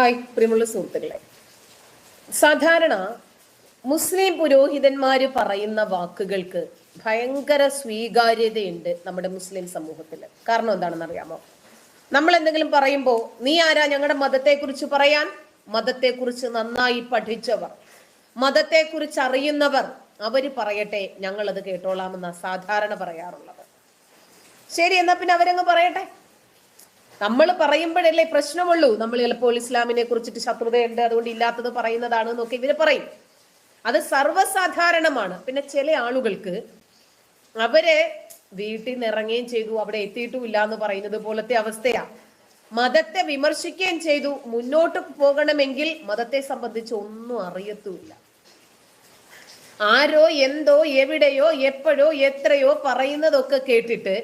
Hi പ്രിയമുള്ള സുഹൃത്തുക്കളെ സാധാരണ മുസ്ലിം പുരോഹിതന്മാർ പറയുന്ന വാക്കുകൾക്ക് ഭയങ്കര സ്വീകാര്യതയുണ്ട് നമ്മുടെ മുസ്ലിം സമൂഹത്തിൽ കാരണം എന്താണെന്ന് അറിയാമോ നമ്മൾ എന്തെങ്കിലും പറയുമ്പോൾ നീ ആരാ? ഞങ്ങളുടെ മതത്തെക്കുറിച്ച് പറയാൻ? മതത്തെക്കുറിച്ച് നന്നായി പഠിച്ചവർ മതത്തെക്കുറിച്ച് അറിയുന്നവർ അവർ പറയട്ടെ ഞങ്ങളത് കേട്ടോളാമെന്ന സാധാരണ പറയാറുള്ളത്. ശരി എന്നാ പിന്നെ അവരങ്ങ് പറയട്ടെ? നമ്മൾ പറയുമ്പോഴല്ലേ പ്രശ്നമുള്ളൂ. നമ്മൾ ചിലപ്പോൾ ഇസ്ലാമിനെ കുറിച്ചിട്ട് ശത്രുതയുണ്ട് അതുകൊണ്ട് ഇല്ലാത്തത് പറയുന്നതാണ് എന്നൊക്കെ ഇവർ പറയും. അത് സർവസാധാരണമാണ്. പിന്നെ ചില ആളുകൾക്ക് അവരെ വീട്ടിൽ നിന്ന് ഇറങ്ങുകയും ചെയ്തു അവിടെ എത്തിയിട്ടും ഇല്ല എന്ന് പറയുന്നത് പോലത്തെ അവസ്ഥയാ. മതത്തെ വിമർശിക്കുകയും ചെയ്തു. മുന്നോട്ട് പോകണമെങ്കിൽ മതത്തെ സംബന്ധിച്ച് ഒന്നും അറിയത്തുമില്ല. ആരോ എന്തോ എവിടെയോ എപ്പോഴോ എത്രയോ പറയുന്നതൊക്കെ കേട്ടിട്ട്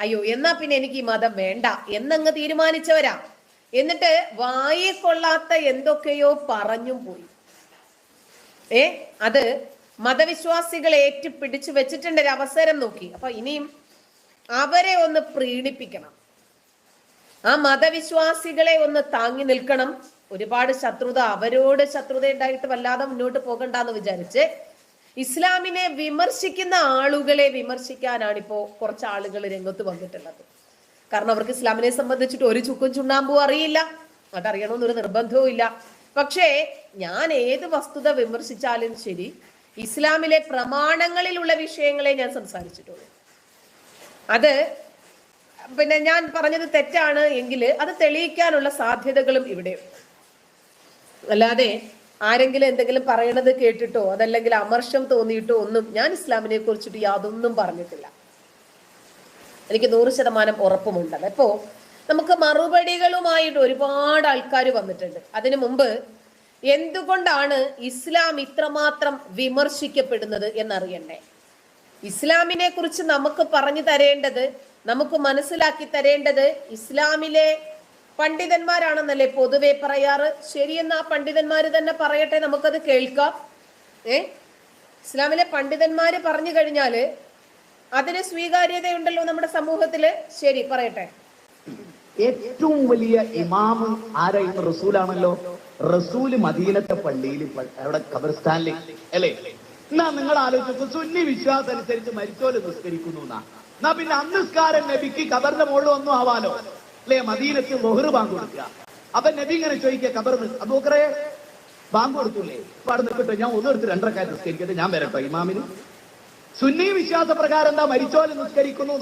അയ്യോ എന്നാ പിന്നെ എനിക്ക് ഈ മതം വേണ്ട. എന്നങ്ങ് തീരുമാനിച്ചവരാ. എന്നിട്ട് വായെ കൊള്ളാത്ത എന്തൊക്കെയോ പറഞ്ഞും പോയി. ഏ അത് മതവിശ്വാസികളെ ഏറ്റുപിടിച്ചു വെച്ചിട്ടുണ്ട് ഒരു അവസരം നോക്കി. അപ്പൊ ഇനിയും അവരെ ഒന്ന് പ്രീണിപ്പിക്കണം. ആ മതവിശ്വാസികളെ ഒന്ന് താങ്ങി നിൽക്കണം. ഒരുപാട് ശത്രുത അവരോട് ശത്രുത ഉണ്ടായിട്ട് വല്ലാതെ മുന്നോട്ട് പോകണ്ടെന്ന് വിചാരിച്ച് ഇസ്ലാമിനെ വിമർശിക്കുന്ന ആളുകളെ വിമർശിക്കാനാണ് ഇപ്പോ കുറച്ച് ആളുകൾ രംഗത്ത് വന്നിട്ടുള്ളത്. കാരണം അവർക്ക് ഇസ്ലാമിനെ സംബന്ധിച്ചിട്ട് ഒരു ചുക്കും ചുണ്ണാമ്പും അറിയില്ല. അതറിയണമെന്നൊരു നിർബന്ധവും ഇല്ല. പക്ഷേ ഞാൻ ഏത് വസ്തുത വിമർശിച്ചാലും ശരി ഇസ്ലാമിലെ പ്രമാണങ്ങളിലുള്ള വിഷയങ്ങളെ ഞാൻ സംസാരിച്ചിട്ടുള്ളൂ. അത് പിന്നെ ഞാൻ പറഞ്ഞത് തെറ്റാണ് എങ്കിൽ അത് തെളിയിക്കാനുള്ള സാധ്യതകളും ഇവിടെയുണ്ട്. അല്ലാതെ ആരെങ്കിലും എന്തെങ്കിലും പറയണത് കേട്ടിട്ടോ അതല്ലെങ്കിൽ അമർഷം തോന്നിയിട്ടോ ഒന്നും ഞാൻ ഇസ്ലാമിനെ കുറിച്ചിട്ട് യാതൊന്നും പറഞ്ഞിട്ടില്ല. എനിക്ക് നൂറ് ശതമാനം ഉറപ്പുമുണ്ട്. അപ്പോ നമുക്ക് മറുപടികളുമായിട്ട് ഒരുപാട് ആൾക്കാർ വന്നിട്ടുണ്ട്. അതിനു മുമ്പ് എന്തുകൊണ്ടാണ് ഇസ്ലാം ഇത്രമാത്രം വിമർശിക്കപ്പെടുന്നത് എന്നറിയണ്ടേ? ഇസ്ലാമിനെ കുറിച്ച് നമുക്ക് പറഞ്ഞു തരേണ്ടത് നമുക്ക് മനസ്സിലാക്കി തരേണ്ടത് ഇസ്ലാമിലെ പണ്ഡിതന്മാരാണെന്നല്ലേ പൊതുവെ പറയാറ്? ശരിയെന്ന് ആ പണ്ഡിതന്മാര് തന്നെ പറയട്ടെ നമുക്കത് കേൾക്കാം. ഏ? ഇസ്ലാമിലെ പണ്ഡിതന്മാര് പറഞ്ഞു കഴിഞ്ഞാൽ അതിന് സ്വീകാര്യതയുണ്ടല്ലോ നമ്മുടെ സമൂഹത്തിൽ. ശരി പറയട്ടെ. ഏറ്റവും വലിയ ഇമാമ് ആരായിരുന്നു റസൂലാണല്ലോ. റസൂൽ മദീനത്തെ പള്ളിയിൽ അവിടെ ഖബർസ്ഥാനിൽ അല്ലേ? എന്നാ നിങ്ങൾ ആലോചിച്ചു സുന്നി വിശ്വാസം അനുസരിച്ച് മരിച്ചോൽ നിസ്കരിക്കുന്നു എന്നാ. പിന്നെ അന്നുസ്കാരം നബിക്ക് ഖബറിന്റെ മുകളിൽ ഒന്നും ആവാലോ? അല്ലേ മദീനത്ത് മൊഹറ് ബാങ്ക് കൊടുക്കുക. അപ്പൊ നബി ഇങ്ങനെ ചോദിക്കുക ഖബർ അബൂക്കറെ ബാങ്ക് കൊടുത്തൂലേ പാട് നിൽക്കട്ടെ ഞാൻ ഒന്നും എടുത്ത് രണ്ടരക്കാർ നിസ്കരിക്കട്ടെ ഞാൻ വരട്ടോ ഇമാമിന്. സുന്നി വിശ്വാസ പ്രകാരം എന്താ മരിച്ചോലെ നിസ്കരിക്കുന്നു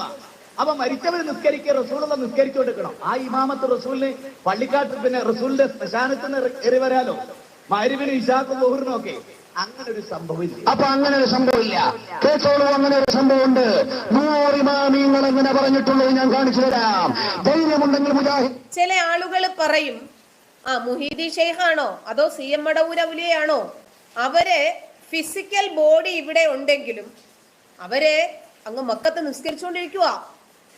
അപ്പൊ മരിച്ചവര് നിസ്കരിക്കുക റസൂലുള്ള നിസ്കരിച്ചു കൊടുക്കണം. ആ ഇമാമത്ത് റസൂലിന് പള്ളിക്കാട്ട് പിന്നെ റസൂലിന്റെ ശ്മശാനത്തിന് എറി വരാലോ മരുവിന് ഇഷാക്കും ബഹുറിനും ഒക്കെ. അപ്പൊ അങ്ങനെ ഒരു സംഭവമില്ല. കേട്ടോളൂ അങ്ങനെ ഒരു സംഭവമുണ്ട് നൂറിമാമിങ്ങൾ എങ്ങനെ പറഞ്ഞിട്ടുള്ളത് ഞാൻ കാണിച്ചു തരാം. ധൈര്യമുണ്ടെങ്കിൽ മുജാഹിദ് ചില ആളുകൾ പറയും ആ മുഹീദി ഷെയ്ഖാണോ അതോ സി എം മടവൂരൗലിയാണോ അവർ ഫിസിക്കൽ ബോഡി ഇവിടെ ഉണ്ടെങ്കിലും അവരെ അങ്ങ് മക്കത്ത് നിസ്കരിച്ചുകൊണ്ടിരിക്കുക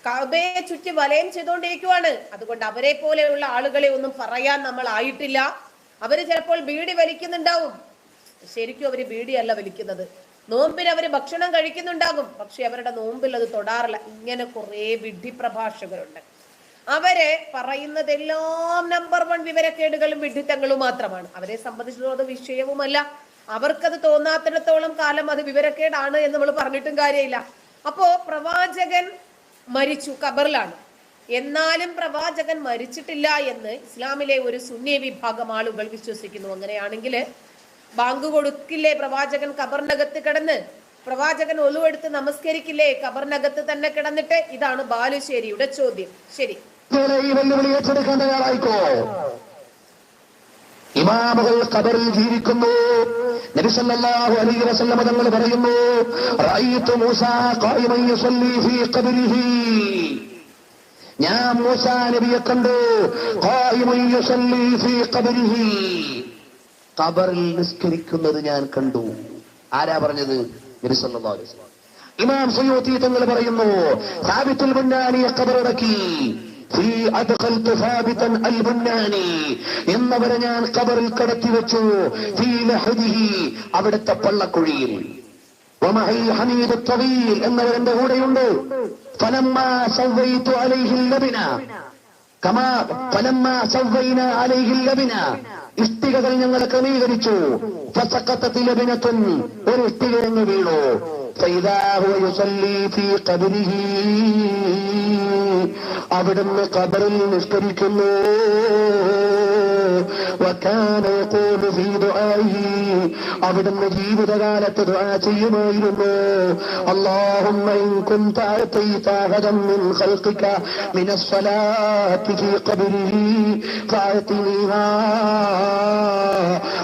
കബയെ ചുറ്റി വലയം ചെയ്തുകൊണ്ടിരിക്കുവാണ്. അതുകൊണ്ട് അവരെ പോലെയുള്ള ആളുകളെ ഒന്നും പറയാൻ നമ്മൾ ആയിട്ടില്ല. അവർ ചിലപ്പോൾ ബീഡി വലിക്കുന്നുണ്ടാവും. ശരിക്കും അവർ ബീഡിയല്ല വലിക്കുന്നത്. നോമ്പിന് അവർ ഭക്ഷണം കഴിക്കുന്നുണ്ടാകും. പക്ഷെ അവരുടെ നോമ്പിൽ അത് തൊടാറില്ല. ഇങ്ങനെ കുറെ വിഡ്ഢി പ്രഭാഷകരുണ്ട് അവരെ പറയുന്നതെല്ലാം നമ്പർ വൺ വിവരക്കേടുകളും വിഡ്ഢിത്തങ്ങളും മാത്രമാണ്. അവരെ സംബന്ധിച്ചിടത്തോളം അത് വിഷയവുമല്ല. അവർക്കത് തോന്നാത്തിടത്തോളം കാലം അത് വിവരക്കേടാണ് എന്ന് നമ്മൾ പറഞ്ഞിട്ടും കാര്യമില്ല. അപ്പോ പ്രവാചകൻ മരിച്ചു ഖബറിലാണ്. എന്നാലും പ്രവാചകൻ മരിച്ചിട്ടില്ല എന്ന് ഇസ്ലാമിലെ ഒരു സുന്നി വിഭാഗം ആളുകൾ വിശ്വസിക്കുന്നു. അങ്ങനെയാണെങ്കിൽ ബാങ്ക് കൊടുക്കില്ലേ? പ്രവാചകൻ കബറിനകത്ത് കിടന്ന്. പ്രവാചകൻ ഒലുവെടുത്ത് നമസ്കരിക്കില്ലേ? കബറിനകത്ത് തന്നെ കിടന്നിട്ട് ഇതാണ് ബാലുശ്ശേരിയുടെ ചോദ്യം. ശരി. ഇമാമുകൾ ഖബറിൽ ജീവിക്കുന്നു. നബി സല്ലല്ലാഹു അലൈഹി വസല്ലം തങ്ങൾ പറയുന്നു റഅയ്തു മൂസ ഖായിമൻ യുസല്ലി ഫീ ഖബരിഹി. ഞാൻ മൂസ നബിയെ കണ്ടു ഖായിമൻ യുസല്ലി ഫീ ഖബരിഹി. ഖബറിൽ നിസ്കരിക്കുന്നത് ഞാൻ കണ്ടു. ആരാ പറഞ്ഞത്? ഇമാം സയ്യൂത്തി തങ്ങൾ പറയുന്നു സാബിത്തുൽ ബുന്നാനിയെ ഖബറടക്കി. എന്നവരെ ഞാൻ കബറിൽ കടത്തി വെച്ചു അവിടുത്തെ പള്ളക്കുഴിയിൽ. തവീൽ എന്നവരെന്റെ കൂടെയുണ്ട്. ഫലമ്മ ഇഷ്ടികകൾ ഞങ്ങൾ ക്രമീകരിച്ചു. ഫസക്കത്തത്തിലബിനത്തും ഒരു ഇഷ്ടികയങ്ങ് വീണു. ഫൈദാഹു യുസല്ലി ഫീ ഖബരിഹി. അവിടുന്ന് കബറിൽ നിഷ്കരിക്കുന്നു وكان يقول في دعائه അവിടുന്ന് ജീവിതകാലത്ത് ദുആ ചെയ്യുമായിരുന്നു اللهم إن كنت أعطيت أحدا من خلقك من الصلاة في قبره فأعطنيها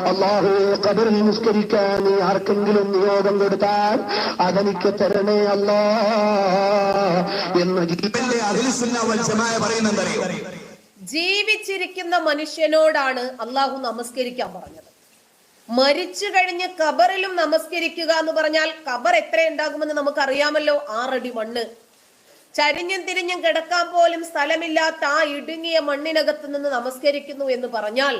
അള്ളാഹു കബറിൽ നിസ്കരിക്കാൻ ആർക്കെങ്കിലും നിയോഗം കൊടുത്താൽ അതെനിക്ക് തരണേ അല്ലാ എന്ന് ജീവിച്ചിരിക്കുന്ന മനുഷ്യനോടാണ് അള്ളാഹു നമസ്കരിക്കാൻ പറഞ്ഞത്. മരിച്ചു കഴിഞ്ഞ് കബറിലും നമസ്കരിക്കുക എന്ന് പറഞ്ഞാൽ കബർ എത്ര ഉണ്ടാകുമെന്ന് നമുക്കറിയാമല്ലോ. ആറടി മണ്ണ്. ചരിഞ്ഞും തിരിഞ്ഞും കിടക്കാൻ പോലും സ്ഥലമില്ലാത്ത ആ ഇടുങ്ങിയ മണ്ണിനകത്ത് നിന്ന് നമസ്കരിക്കുന്നു എന്ന് പറഞ്ഞാൽ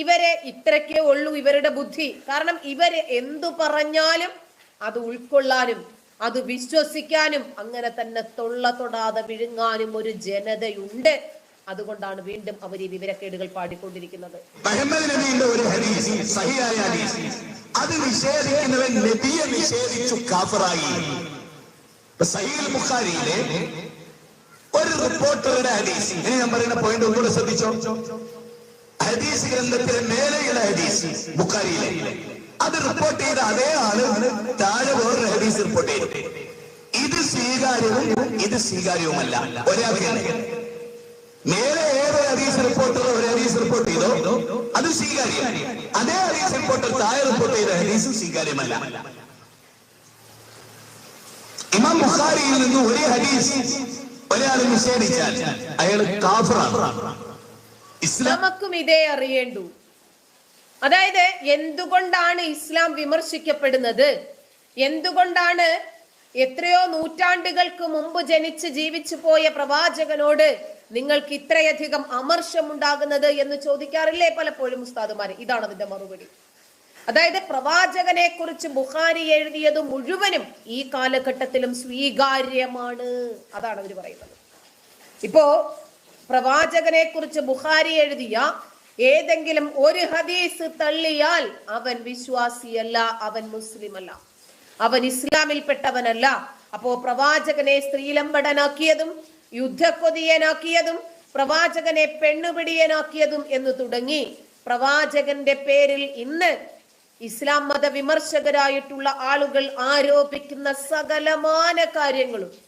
ഇവരെ ഇത്രക്കേ ഉള്ളൂ ഇവരുടെ ബുദ്ധി. കാരണം ഇവർ എന്തു പറഞ്ഞാലും അത് ഉൾക്കൊള്ളാനും അത് വിശ്വസിക്കാനും അങ്ങനെ തന്നെ തൊള്ള തൊടാതെ വിഴുങ്ങാനും ഒരു ജനതയുണ്ട്. അതുകൊണ്ടാണ് വീണ്ടും അവർ ഈ വിവരക്കേടുകൾ പാടിക്കൊണ്ടിരിക്കുന്നത്. ഒരു ഹദീസ് ഹദീസ്. അത് നിഷേധിക്കുന്നവൻ നബിയെ നിഷേധിച്ചു കാഫറായി. സഹീൽ ബുഖാരിയിലെ ഒരു റിപ്പോർട്ടറുടെ ഹദീസ്. ഇനി ഞാൻ പറയുന്ന പോയിന്റ് ഒന്നുകൂടെ ശ്രദ്ധിച്ചോ? ഹദീസ് ഗ്രന്ഥത്തിലെ മേലെയുള്ള ഹദീസ് ബുഖാരിയിലെ. അത് റിപ്പോർട്ട് ചെയ്ത അതേ ആൾ താഴെ വേറൊരു ഹദീസ് റിപ്പോർട്ട് ചെയ്തു. ഇത് സ്വീകാര്യവും ഇത് സ്വീകാര്യവുമല്ല. ഒരേ തന്നെ നേരെ ഏത് ഹദീസ് റിപ്പോർട്ടർ ഒരു ഹദീസ് റിപ്പോർട്ട് ചെയ്തോ അത് സ്വീകാര്യം അതേ ഹദീസ് റിപ്പോർട്ടർ താഴെ റിപ്പോർട്ട് ചെയ്ത ഹദീസ് സ്വീകാര്യമല്ല. ഇമാം ബുഖാരിയിൽ നിന്ന് ഒരേ ഹദീസ് ഒരാൾ നിഷേധിച്ചാൽ അയാൾ കാഫറാണ്. നമുക്കും ഇതേ അറിയേണ്ടു. അതായത് എന്തുകൊണ്ടാണ് ഇസ്ലാം വിമർശിക്കപ്പെടുന്നത്? എന്തുകൊണ്ടാണ് എത്രയോ നൂറ്റാണ്ടുകൾക്ക് മുമ്പ് ജനിച്ച് ജീവിച്ചു പോയ പ്രവാചകനോട് നിങ്ങൾക്ക് ഇത്രയധികം അമർഷമുണ്ടാകുന്നത് എന്ന് ചോദിക്കാറില്ലേ പലപ്പോഴും ഉസ്താദുമാരെ? ഇതാണ് അതിന്റെ മറുപടി. അതായത് പ്രവാചകനെ കുറിച്ച് ബുഖാരി എഴുതിയത് മുഴുവനും ഈ കാലഘട്ടത്തിലും സ്വീകാര്യമാണ് അതാണ് അവർ പറയുന്നത്. ഇപ്പോ പ്രവാചകനെ കുറിച്ച് ബുഹാരി എഴുതിയ ഏതെങ്കിലും ഒരു ഹദീസ് തള്ളിയാൽ അവൻ വിശ്വാസിയല്ല അവൻ മുസ്ലിം അല്ല അവൻ ഇസ്ലാമിൽപ്പെട്ടവനല്ല. അപ്പോ പ്രവാചകനെ സ്ത്രീലമ്പടനാക്കിയതും യുദ്ധക്കൊതിയനാക്കിയതും പ്രവാചകനെ പെണ്ണുപിടിയനാക്കിയതും എന്ന് തുടങ്ങി പ്രവാചകന്റെ പേരിൽ ഇന്ന് ഇസ്ലാം മത വിമർശകരായിട്ടുള്ള ആളുകൾ ആരോപിക്കുന്ന സകലമാന കാര്യങ്ങളും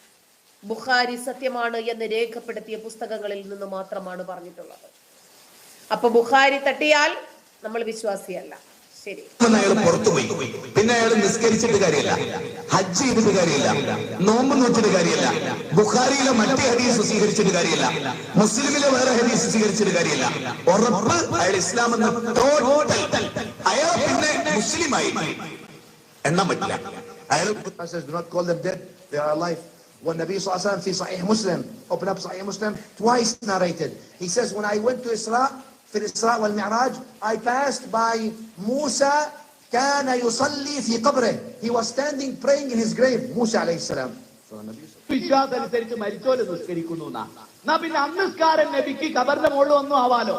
ബുഖാരി സത്യമാണ് എന്ന് രേഖപ്പെടുത്തിയ പുസ്തകങ്ങളിൽ നിന്ന് മാത്രമാണ് പറഞ്ഞിട്ടുള്ളത്. അപ്പൊ ബുഖാരി തട്ടിയാൽ നമ്മൾ വിശ്വാസിയല്ല. ശരി. അയാൾ പുറത്തുപോയി പിന്നെ അയാൾ നിസ്കരിച്ചിട്ട് കാര്യമില്ല. ഹജ്ജ് ചെയ്തിട്ട് കാര്യമില്ല. നോമ്പ് നോക്കിയിട്ട് കാര്യമില്ല. ബുഖാരിയിലെ മറ്റേ ഹദീസ് സ്വീകരിച്ചിട്ട് കാര്യമില്ല. മുസ്ലിമിലെ വേറെ ഹദീസ് സ്വീകരിച്ചിട്ട് കാര്യമില്ല. ഉറപ്പ് അയാൾ ഇസ്ലാം എന്ന ടോട്ടൽ അയാൾ പിന്നെ മുസ്ലിമായി. എണ്ണം പറ്റില്ല. അയാൾ I says, do not call them dead. They are alive. When Nabi Sallallahu Alaihi Wasallam, fi Sahih Muslim, open up Sahih Muslim, twice narrated. He says, when I went to Isra, في الإسراء والمعراج, I passed by Musa, كان يصلي في قبره. He was standing praying in his grave. Musa alayhi salam. So Nabi വിശ്വാസം അനുസരിച്ച് മരിച്ചോല് നിസ്കരിക്കുന്നു എന്നാ എന്നാ പിന്നെ അന്നസ്കാരൻ നബിക്ക് കബറിന്റെ മുകളിൽ ഒന്നും ആവാലോ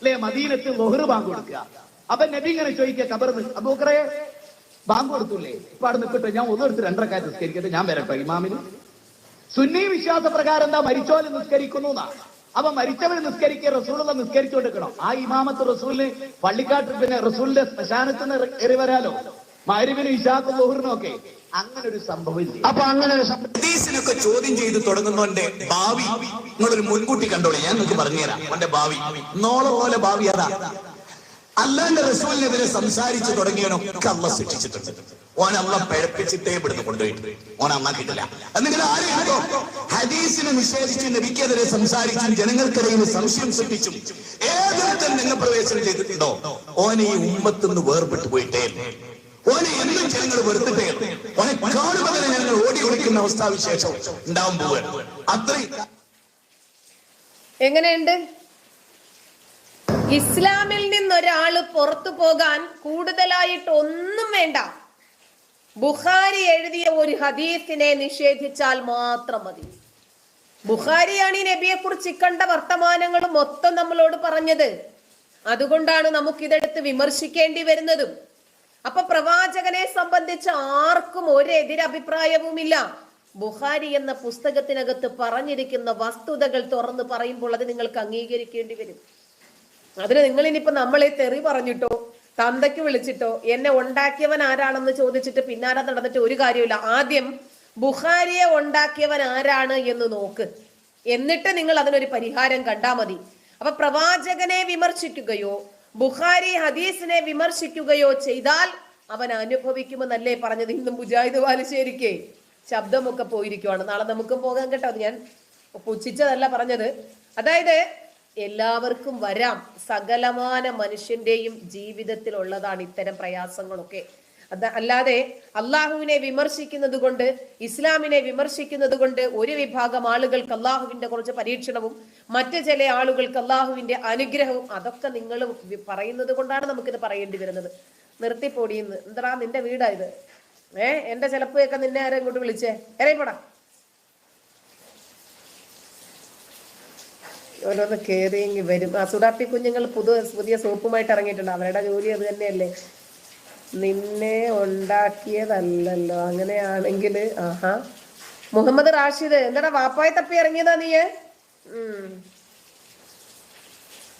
അല്ലേ മദീനത്ത് ലൊഹറ് ബാങ്ക് കൊടുക്കുക അപ്പൊ നബി ഇങ്ങനെ ചോദിക്കുക കബറിന് അബൂക്കറേ ബാങ്ക് കൊടുത്തൂലേ ഇപ്പൊ അവിടെ നിൽക്കട്ടെ ഞാൻ ഒന്നെടുത്ത് രണ്ടരക്കാറ്റ് നിസ്കരിക്കട്ടെ ഞാൻ വരട്ടെ ഇമാമിന് സുന്നി വിശ്വാസ പ്രകാരം എന്താ മരിച്ചോൽ നിസ്കരിക്കുന്നു അപ്പൊ മരിച്ചവർ നിസ്കരിക്കുക നിസ്കരിച്ചു കൊടുക്കണം ആ ഇമാമത്ത് റസൂലിന് പള്ളിക്കാട്ട് പിന്നെ റസൂലിന്റെ ശ്മശാനത്തിൽ നിന്ന് എറി വരാലോ? മരുവിന് ഇഷാക്കും ബഹുറിനും ഒക്കെ? അങ്ങനെ ഒരു സംഭവം അപ്പൊ അങ്ങനെ ഒരു ഹദീസിനൊക്കെ ചോദ്യം ചെയ്ത് തുടങ്ങുന്നവന്റെ ഭാവി നിങ്ങളൊരു മുൻകൂട്ടി കണ്ടോളി. ഞാൻ നിങ്ങൾക്ക് പറഞ്ഞുതരാം. അവന്റെ ഭാവി. നോളെ പോലെ ഭാവി അതാ. അല്ലാന്റെ റസൂലിനെതിരെ സംസാരിച്ചു തുടങ്ങിയവനൊക്കെ അള്ള ശിക്ഷിച്ചിട്ടുണ്ട് ഓൻ അള്ള പഴപ്പിച്ചിട്ടേ ഇവിടുന്ന് കൊണ്ടുപോയിട്ട് ഓൻ അന്നാക്കിയിട്ടില്ല അത് നിങ്ങൾ ആരെയോ ഹദീസിനെ നിഷേധിച്ച് നബിക്കെതിരെ സംസാരിച്ചും ജനങ്ങൾക്കിടയിൽ സംശയം സൃഷ്ടിച്ചും ഏതൊരുത്തൻ നിങ്ങൾ പ്രവേശനം ചെയ്തിട്ടുണ്ടോ? ഓനെ ഈ ഉമ്മത്തുനിന്ന് വേർപെട്ടു പോയിട്ടേ. ഓനെ എന്നും ജനങ്ങൾ വെറുത്തിട്ടേ. ഓനെ കാണുമ്പോൾ ഞങ്ങൾ ഓടി ഒളിക്കുന്ന അവസ്ഥാവിശേഷം ഉണ്ടാവും പോവുകയാണ്. അത്രയും എങ്ങനെയുണ്ട്? ഇസ്ലാമിൽ നിന്നൊരാൾ പുറത്തു പോകാൻ കൂടുതലായിട്ട് ഒന്നും വേണ്ട. ബുഖാരി എഴുതിയ ഒരു ഹദീസിനെ നിഷേധിച്ചാൽ മാത്രം മതി. ബുഖാരിയാണ് ഈ നബിയെ കുറിച്ച് കണ്ട വർത്തമാനങ്ങൾ മൊത്തം നമ്മളോട് പറഞ്ഞത്. അതുകൊണ്ടാണ് നമുക്കിതെടുത്ത് വിമർശിക്കേണ്ടി വരുന്നതും. അപ്പൊ പ്രവാചകനെ സംബന്ധിച്ച് ആർക്കും ഒരു എതിരഭിപ്രായവുമില്ല. ബുഹാരി എന്ന പുസ്തകത്തിനകത്ത് പറഞ്ഞിരിക്കുന്ന വസ്തുതകൾ തുറന്ന് പറയുമ്പോൾ അത് നിങ്ങൾക്ക് അംഗീകരിക്കേണ്ടി വരും. അതിന് നിങ്ങൾ ഇനിയിപ്പോ നമ്മളെ തെറി പറഞ്ഞിട്ടോ തന്തയ്ക്ക് വിളിച്ചിട്ടോ എന്നെ ഉണ്ടാക്കിയവൻ ആരാണെന്ന് ചോദിച്ചിട്ട് പിന്നാലെ നടന്നിട്ട് ഒരു കാര്യമില്ല ആദ്യം ബുഹാരിയെ ഉണ്ടാക്കിയവൻ ആരാണ് എന്ന് നോക്ക്. എന്നിട്ട് നിങ്ങൾ അതിനൊരു പരിഹാരം കണ്ടാ മതി. അപ്പൊ പ്രവാചകനെ വിമർശിക്കുകയോ ബുഹാരി ഹദീസിനെ വിമർശിക്കുകയോ ചെയ്താൽ അവൻ അനുഭവിക്കുമെന്നല്ലേ പറഞ്ഞത് ഇന്നും മുജാഹിദ് ബാലുശ്ശേരിക്ക്. ശബ്ദമൊക്കെ പോയിരിക്കുവാണ്. നാളെ നമുക്കും പോകാൻ കേട്ടോ. ഞാൻ പുച്ഛിച്ചതല്ല പറഞ്ഞത്. അതായത് എല്ലാവർക്കും വരാം. സകലമാന മനുഷ്യന്റെയും ജീവിതത്തിൽ ഉള്ളതാണ് ഇത്തരം പ്രയാസങ്ങളൊക്കെ. അത് അല്ലാതെ അള്ളാഹുവിനെ വിമർശിക്കുന്നത് കൊണ്ട് ഇസ്ലാമിനെ വിമർശിക്കുന്നത് കൊണ്ട് ഒരു വിഭാഗം ആളുകൾക്ക് അള്ളാഹുവിന്റെ കുറച്ച് പരീക്ഷണവും മറ്റ് ചില ആളുകൾക്ക് അള്ളാഹുവിന്റെ അനുഗ്രഹവും അതൊക്കെ നിങ്ങൾ പറയുന്നത് കൊണ്ടാണ് നമുക്കിത് പറയേണ്ടി വരുന്നത്. നിർത്തിപ്പോടിയെന്ന് എന്താ നിന്റെ വീടാ ഇത്? ഏഹ് എന്റെ ചിലപ്പോഴൊക്കെ നിന്നെ ആരെ ഇങ്ങോട്ട് വിളിച്ചേ? ഇറങ്ങിപ്പോടാ. ഓരോന്ന് കേറിയെങ്കിൽ വരും. ആ സുഡാപ്പി കുഞ്ഞുങ്ങൾ പുതു പുതിയ സോപ്പുമായിട്ട് ഇറങ്ങിയിട്ടുണ്ട്. അവരുടെ ജോലി അത് തന്നെയല്ലേ? നിന്നെ ഉണ്ടാക്കിയതല്ലല്ലോ. അങ്ങനെയാണെങ്കിൽ ആഹാ. മുഹമ്മദ് റാഷിദ് എന്താടാ വാപ്പായി തപ്പി ഇറങ്ങിയതാ നീ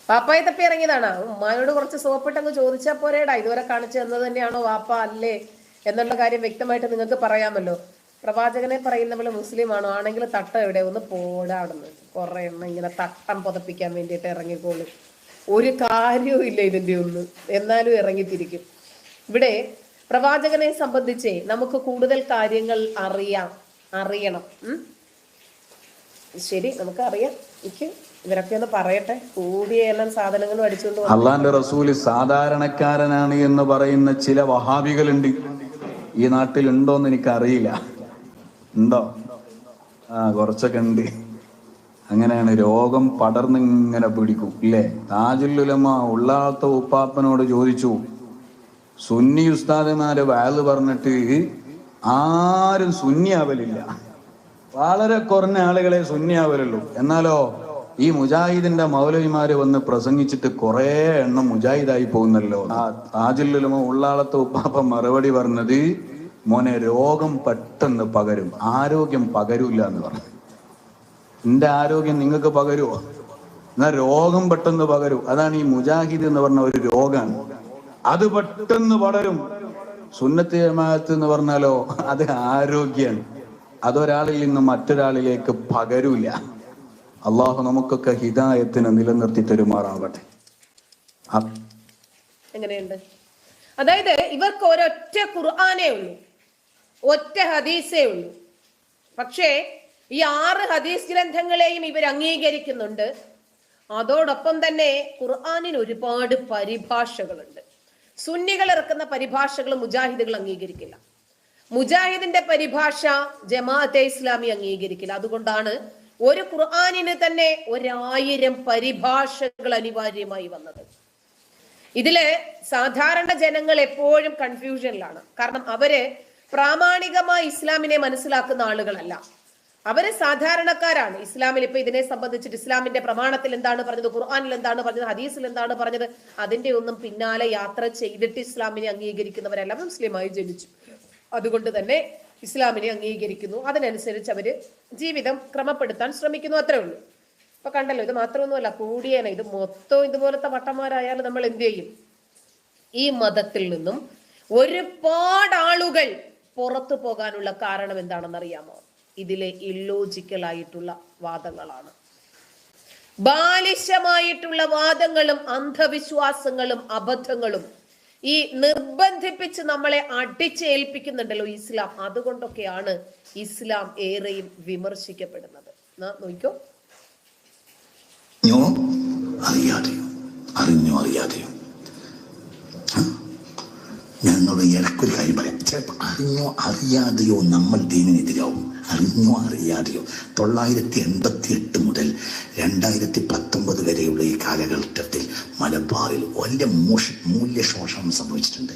വാപ്പായി തപ്പി ഇറങ്ങിയതാണോ? ഉമ്മാനോട് കുറച്ച് സോപ്പിട്ടങ്ങ് ചോദിച്ചാ പോരേടാ. ഇതുവരെ കാണിച്ചു തന്നത് തന്നെയാണോ വാപ്പ അല്ലേ? എന്നുള്ള കാര്യം വ്യക്തമായിട്ട് നിങ്ങൾക്ക് പറയാമല്ലോ. പ്രവാചകനെ പറയുന്നവൾ മുസ്ലിമാണോ? ആണെങ്കിൽ തട്ട എവിടെ? ഒന്ന് പോടാ അവിടുന്ന്. കുറെ എണ്ണം ഇങ്ങനെ തട്ടം പുതപ്പിക്കാൻ വേണ്ടിയിട്ട് ഇറങ്ങിക്കോളും. ഒരു കാര്യവും ഇല്ല ഇതിന്റെ ഒന്നും. എന്നാലും ഇറങ്ങിത്തിരിക്കും. ഇവിടെ പ്രവാചകനെ സംബന്ധിച്ച് നമുക്ക് കൂടുതൽ കാര്യങ്ങൾ അറിയാം. അറിയണം. ശരി നമുക്ക് അറിയാം എനിക്ക് ഇവരൊക്കെ ഒന്ന് പറയട്ടെ. കൂടിയ എല്ലാം സാധനങ്ങളും അടിച്ചുകൊണ്ട്. അള്ളാന്റെ റസൂൽ സാധാരണക്കാരനാണ് എന്ന് പറയുന്ന ചില വഹാബികളുണ്ട്. ഈ നാട്ടിലുണ്ടോന്ന് എനിക്ക് അറിയില്ല ഉണ്ടോ? ആ കുറച്ചൊക്കെ ഉണ്ട്. അങ്ങനെയാണ് രോഗം പടർന്നിങ്ങനെ പിടിക്കും ഇല്ലേ? താജുല്ലുലമ ഉള്ളാത്ത ഉപ്പാപ്പനോട് ചോദിച്ചു സുന്നി ഉസ്താദന്മാര് വയൽ പറഞ്ഞിട്ട് ആരും സുന്നിയാവലില്ല. വളരെ കുറഞ്ഞ ആളുകളെ സുന്നിയാവലുള്ളൂ. എന്നാലോ ഈ മുജാഹിദിന്റെ മൗലവിമാര് വന്ന് പ്രസംഗിച്ചിട്ട് കുറെ എണ്ണം മുജാഹിദായി പോകുന്നല്ലോ. ആ താജുല്ലുലമ ഉള്ളാളത്തെ ഉപ്പാപ്പ മറുപടി പറഞ്ഞത് മോനെ രോഗം പെട്ടെന്ന് പകരും. ആരോഗ്യം പകരൂല എന്ന് പറഞ്ഞു. എന്റെ ആരോഗ്യം നിങ്ങൾക്ക് പകരുമോ എന്നാ രോഗം പെട്ടെന്ന് പകരും. അതാണ് ഈ മുജാഹിദ് എന്ന് പറഞ്ഞ ഒരു രോഗമാണ് അത് പെട്ടെന്ന് പടരും. സുന്നത്തി ജമാഅത്ത് എന്ന് പറഞ്ഞാലോ അത് ആരോഗ്യം അതൊരാളിൽ നിന്ന് മറ്റൊരാളിലേക്ക് പകരൂല. അള്ളാഹു നമുക്കൊക്കെ ഹിതായത്തിന് നിലനിർത്തി തരുമാറാവട്ടെ. എങ്ങനെയുണ്ട്? അതായത് ഇവർക്ക് ഒരൊറ്റ ഖുർആാനേ ഉള്ളൂ. ഒറ്റ ഹദീസേ ഉള്ളൂ. പക്ഷേ ഈ ആറ് ഹദീസ് ഗ്രന്ഥങ്ങളെയും ഇവർ അംഗീകരിക്കുന്നുണ്ട്. അതോടൊപ്പം തന്നെ ഖുർആാനിന് ഒരുപാട് പരിഭാഷകളുണ്ട്. സുന്നികൾ ഇറക്കുന്ന പരിഭാഷകൾ മുജാഹിദുകൾ അംഗീകരിക്കില്ല. മുജാഹിദിന്റെ പരിഭാഷ ജമാഅത്തെ ഇസ്ലാമി അംഗീകരിക്കില്ല. അതുകൊണ്ടാണ് ഒരു ഖുർആാനിന് തന്നെ ഒരായിരം പരിഭാഷകൾ അനിവാര്യമായി വന്നത്. ഇതിൽ സാധാരണ ജനങ്ങൾ എപ്പോഴും കൺഫ്യൂഷനിലാണ് കാരണം അവർ പ്രാമാണികമായി ഇസ്ലാമിനെ മനസ്സിലാക്കുന്ന ആളുകളല്ല. അവർ സാധാരണക്കാരാണ്. ഇസ്ലാമിൽ ഇപ്പൊ ഇതിനെ സംബന്ധിച്ചിട്ട് ഇസ്ലാമിന്റെ പ്രമാണത്തിൽ എന്താണ് പറഞ്ഞത് ഖുർആാനിൽ എന്താണ് പറഞ്ഞത് ഹദീസിൽ എന്താണ് പറഞ്ഞത് അതിന്റെ ഒന്നും പിന്നാലെ യാത്ര ചെയ്തിട്ട് ഇസ്ലാമിനെ അംഗീകരിക്കുന്നവരല്ല. മുസ്ലിമായി ജനിച്ചു. അതുകൊണ്ട് തന്നെ ഇസ്ലാമിനെ അംഗീകരിക്കുന്നു. അതിനനുസരിച്ച് അവർ ജീവിതം ക്രമപ്പെടുത്താൻ ശ്രമിക്കുന്നു. അത്രേ ഉള്ളൂ. ഇപ്പൊ കണ്ടല്ലോ ഇത് മാത്രമൊന്നുമല്ല കൂടിയേന ഇത് മൊത്തം ഇതുപോലത്തെ വട്ടന്മാരായാലും നമ്മൾ എന്ത് ചെയ്യും? ഈ മതത്തിൽ നിന്നും ഒരുപാട് ആളുകൾ പുറത്തു പോകാനുള്ള കാരണം എന്താണെന്ന് അറിയാമോ ഇതിലെ ഇല്ലോജിക്കൽ ആയിട്ടുള്ള വാദങ്ങളാണ്. ബാലിശമായിട്ടുള്ള വാദങ്ങളും അന്ധവിശ്വാസങ്ങളും അബദ്ധങ്ങളും ഈ നിർബന്ധിപ്പിച്ച് നമ്മളെ അടിച്ചേൽപ്പിക്കുന്നുണ്ടല്ലോ ഇസ്ലാം. അതുകൊണ്ടൊക്കെയാണ് ഇസ്ലാം ഏറെയും വിമർശിക്കപ്പെടുന്നത്. നോക്കോ അറിയാതെയോ? അറിഞ്ഞോ അറിയാതെയോ? ഞങ്ങളുടെ ഇടയ്ക്കൊരു കാര്യം പറയാം. ചിലപ്പോൾ അറിഞ്ഞോ അറിയാതെയോ നമ്മൾ ദീനിനെതിരാവും അറിഞ്ഞോ അറിയാതെയോ. തൊള്ളായിരത്തി എൺപത്തി എട്ട് മുതൽ രണ്ടായിരത്തി പത്തൊമ്പത് വരെയുള്ള ഈ കാലഘട്ടത്തിൽ മലബാറിൽ വലിയ മോഷ മൂല്യശോഷണം സംഭവിച്ചിട്ടുണ്ട്.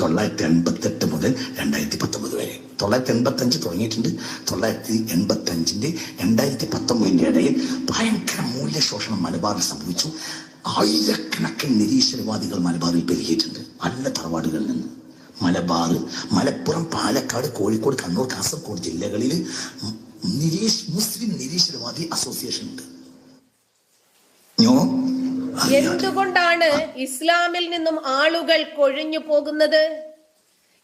തൊള്ളായിരത്തി എൺപത്തെട്ട് മുതൽ രണ്ടായിരത്തി പത്തൊമ്പത് വരെ. തൊള്ളായിരത്തി എൺപത്തി അഞ്ച് തുടങ്ങിയിട്ടുണ്ട്. തൊള്ളായിരത്തി എൺപത്തി അഞ്ചിന്റെ രണ്ടായിരത്തി പത്തൊമ്പതിന്റെ ഇടയിൽ ഭയങ്കര മൂല്യ മൂല്യശോഷണം മലബാറിൽ സംഭവിച്ചു. ആയിരക്കണക്കിന് നിരീശ്വരവാദികൾ മലബാറിൽ പെരുകിയിട്ടുണ്ട്. നല്ല തറവാടുകളിൽ നിന്ന്. മലബാർ മലപ്പുറം പാലക്കാട് കോഴിക്കോട് കണ്ണൂർ കാസർഗോഡ് ജില്ലകളിൽ നിരീഷ് മുസ്ലിം നിരീശ്വരവാദി അസോസിയേഷൻ ഉണ്ട്. എന്തുകൊണ്ടാണ് ഇസ്ലാമിൽ നിന്നും ആളുകൾ കൊഴിഞ്ഞു പോകുന്നത്?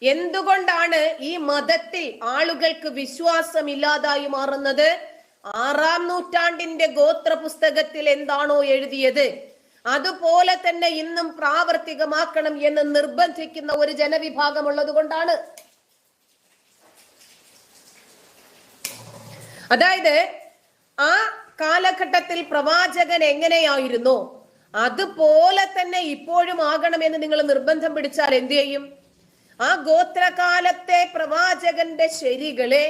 എന്തുകൊണ്ടാണ് ഈ മതത്തിൽ ആളുകൾക്ക് വിശ്വാസമില്ലാതായി മാറുന്നത്? ആറാം നൂറ്റാണ്ടിന്റെ ഗോത്ര പുസ്തകത്തിൽ എന്താണോ എഴുതിയത്? അതുപോലെ തന്നെ ഇന്നും പ്രാവർത്തികമാക്കണം എന്ന് നിർബന്ധിക്കുന്ന ഒരു ജനവിഭാഗം ഉള്ളത് കൊണ്ടാണ്. അതായത് ആ കാലഘട്ടത്തിൽ പ്രവാചകൻ എങ്ങനെയായിരുന്നു? അതുപോലെ തന്നെ ഇപ്പോഴും ആകണമെന്ന് നിങ്ങൾ നിർബന്ധം പിടിച്ചാൽ എന്ത് ചെയ്യും? ആ ഗോത്രകാലത്തെ പ്രവാചകന്റെ ശരികളെ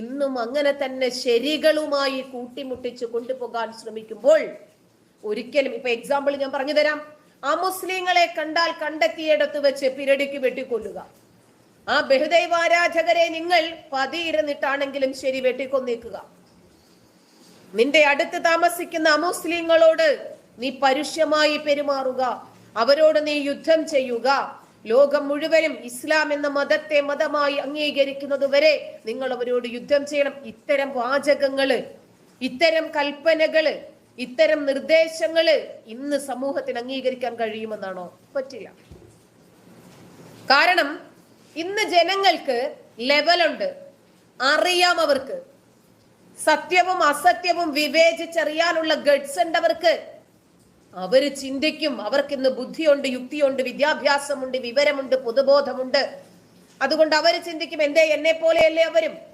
ഇന്നും അങ്ങനെ തന്നെ ശരികളുമായി കൂട്ടിമുട്ടിച്ച് കൊണ്ടുപോകാൻ ശ്രമിക്കുമ്പോൾ ഒരിക്കലും ഇപ്പൊ എക്സാമ്പിൾ ഞാൻ പറഞ്ഞു തരാം. ആ മുസ്ലിങ്ങളെ കണ്ടാൽ കണ്ടെത്തിയിടത്ത് വെച്ച് പിരടിക്ക് വെട്ടിക്കൊല്ലുക. ആ ബഹുദൈവാരാധകരെ നിങ്ങൾ പതിയിരുന്നിട്ടാണെങ്കിലും ശരി വെട്ടിക്കൊന്നേക്കുക. നിന്റെ അടുത്ത് താമസിക്കുന്ന അമുസ്ലിങ്ങളോട് നീ പരുഷ്യമായി പെരുമാറുക. അവരോട് നീ യുദ്ധം ചെയ്യുക. ലോകം മുഴുവനും ഇസ്ലാം എന്ന മതത്തെ മതമായി അംഗീകരിക്കുന്നത് വരെ നിങ്ങൾ അവരോട് യുദ്ധം ചെയ്യണം. ഇത്തരം വാചകങ്ങൾ ഇത്തരം കൽപ്പനകൾ ഇത്തരം നിർദ്ദേശങ്ങൾ ഇന്ന് സമൂഹത്തിന് അംഗീകരിക്കാൻ കഴിയുമെന്നാണോ? പറ്റില്ല. കാരണം ഇന്ന് ജനങ്ങൾക്ക് ലെവലുണ്ട്. അറിയാം അവർക്ക്. സത്യവും അസത്യവും വിവേചിച്ചറിയാനുള്ള ഗഡ്സ് ഉണ്ട് അവർക്ക്. അവർ ചിന്തിക്കും. അവർക്ക് ഇന്ന് ബുദ്ധിയുണ്ട് യുക്തിയുണ്ട് വിദ്യാഭ്യാസമുണ്ട് വിവരമുണ്ട് പൊതുബോധമുണ്ട്. അതുകൊണ്ട് അവർ ചിന്തിക്കും എന്തേ എന്നെ പോലെയല്ലേ അവരും?